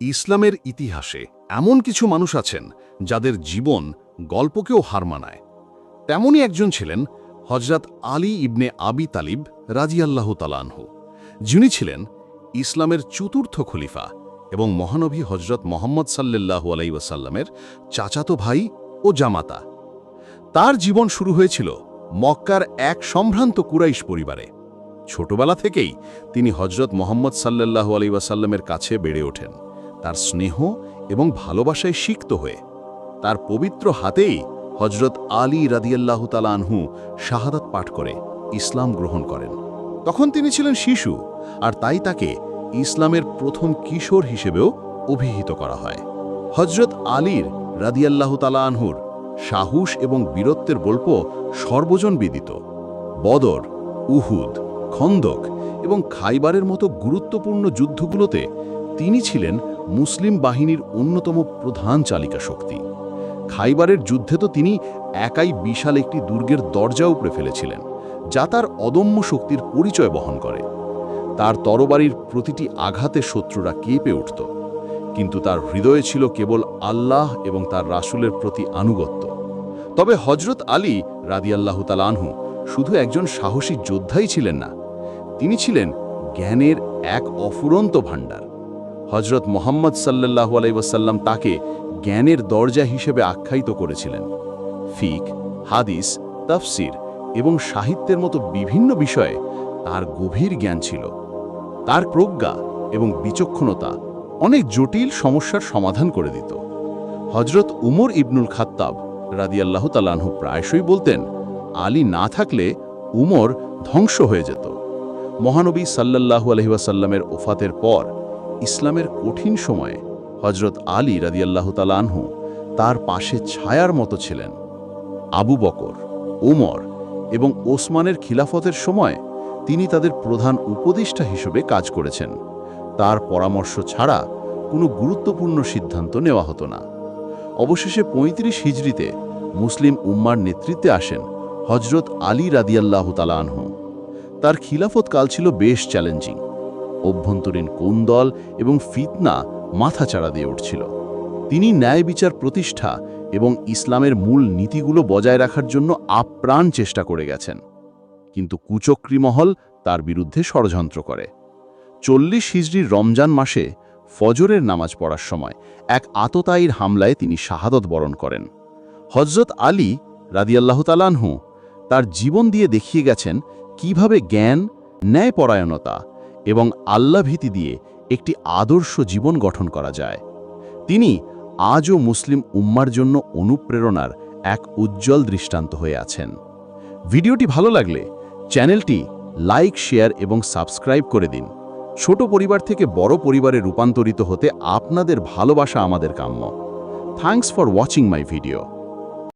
ইসলামের ইতিহাসে এমন কিছু মানুষ আছেন যাদের জীবন গল্পকেও হার মানায়। তেমনই একজন ছিলেন হজরত আলী ইবনে আবি তালিব রাজিয়াল্লাহ তালানহু যিনি ছিলেন ইসলামের চতুর্থ খলিফা এবং মহানবী হজরত মোহাম্মদ সাল্লাল্লাহু আলাইসাল্লামের চাচাতো ভাই ও জামাতা। তার জীবন শুরু হয়েছিল মক্কার এক সম্ভ্রান্ত কুরাইশ পরিবারে। ছোটবেলা থেকেই তিনি হজরত মোহাম্মদ সাল্লাল্লাহু আলাইসাল্লামের কাছে বেড়ে ওঠেন। তার স্নেহ এবং ভালোবাসায় সিক্ত হয়ে। তার পবিত্র হাতেই হজরত আলী রাদিয়াল্লাহু তালা আনহু শাহাদাত পাঠ করে, ইসলাম গ্রহণ করেন। তখন তিনি ছিলেন শিশু, আর তাই তাকে ইসলামের প্রথম কিশোর হিসেবেও অভিহিত করা হয়। হজরত আলীর রাদিয়াল্লাহু তালা আনহুর সাহস এবং বীরত্বের গল্প সর্বজন বিদিত। বদর, উহুদ, খন্দক এবং খাইবারের মতো গুরুত্বপূর্ণ যুদ্ধগুলোতে তিনি ছিলেন মুসলিম বাহিনীর অন্যতম প্রধান চালিকা শক্তি। খাইবারের যুদ্ধে তো তিনি একাই বিশাল একটি দুর্গের দরজা উপড়ে ফেলেছিলেন, যা তার অদম্য শক্তির পরিচয় বহন করে। তার তরবারির প্রতিটি আঘাতে শত্রুরা কেঁপে উঠত, কিন্তু তার হৃদয়ে ছিল কেবল আল্লাহ এবং তার রাসূলের প্রতি আনুগত্য। তবে হজরত আলী রাদিয়াল্লাহ তালানহু শুধু একজন সাহসী যোদ্ধাই ছিলেন না, তিনি ছিলেন জ্ঞানের এক অফুরন্ত ভাণ্ডার। হজরত মোহাম্মদ সাল্লাল্লাহু আলাইসাল্লাম তাকে জ্ঞানের দরজা হিসেবে আখ্যায়িত করেছিলেন। ফিক, হাদিস, তাফসির এবং সাহিত্যের মতো বিভিন্ন বিষয়ে তার গভীর জ্ঞান ছিল। তার প্রজ্ঞা এবং বিচক্ষণতা অনেক জটিল সমস্যার সমাধান করে দিত। হজরত উমর ইবনুল খাত্তাব রাদিয়াল্লাহ তালাহু প্রায়শই বলতেন, আলী না থাকলে উমর ধ্বংস হয়ে যেত। মহানবী সাল্লাল্লাহু আলহিবাসাল্লামের ওফাতের পর ইসলামের কঠিন সময়ে হজরত আলী রাদিয়াল্লাহ তালানহু তার পাশে ছায়ার মতো ছিলেন। আবু বকর ওমর এবং ওসমানের খিলাফতের সময় তিনি তাদের প্রধান উপদেষ্টা হিসেবে কাজ করেছেন। তার পরামর্শ ছাড়া কোনো গুরুত্বপূর্ণ সিদ্ধান্ত নেওয়া হতো না। অবশেষে ৩৫ হিজড়িতে মুসলিম উম্মার নেতৃত্বে আসেন হজরত আলী রাদিয়াল্লাহ তালানহু তার খিলাফত কাল ছিল বেশ চ্যালেঞ্জিং। অভ্যন্তরীণ কোন্দল এবং ফিতনা মাথাচাড়া দিয়ে উঠছিল। তিনি ন্যায় বিচার প্রতিষ্ঠা এবং ইসলামের মূল নীতিগুলো বজায় রাখার জন্য আপ্রাণ চেষ্টা করে গেছেন। কিন্তু কুচক্রী মহল তার বিরুদ্ধে ষড়যন্ত্র করে। চল্লিশ হিজড়ির রমজান মাসে ফজরের নামাজ পড়ার সময় এক আততায়ীর হামলায় তিনি শাহাদত বরণ করেন। হজরত আলী রাদিয়াল্লাহ তালানহু তার জীবন দিয়ে দেখিয়ে গেছেন কীভাবে জ্ঞান, ন্যায়পরায়ণতা এবং আল্লাভীতি দিয়ে একটি আদর্শ জীবন গঠন করা যায়। তিনি আজও মুসলিম উম্মার জন্য অনুপ্রেরণার এক উজ্জ্বল দৃষ্টান্ত হয়ে আছেন। ভিডিওটি ভালো লাগলে চ্যানেলটি লাইক, শেয়ার এবং সাবস্ক্রাইব করে দিন। ছোট পরিবার থেকে বড় পরিবারে রূপান্তরিত হতে আপনাদের ভালোবাসা আমাদের কাম্য। Thanks for watching my video.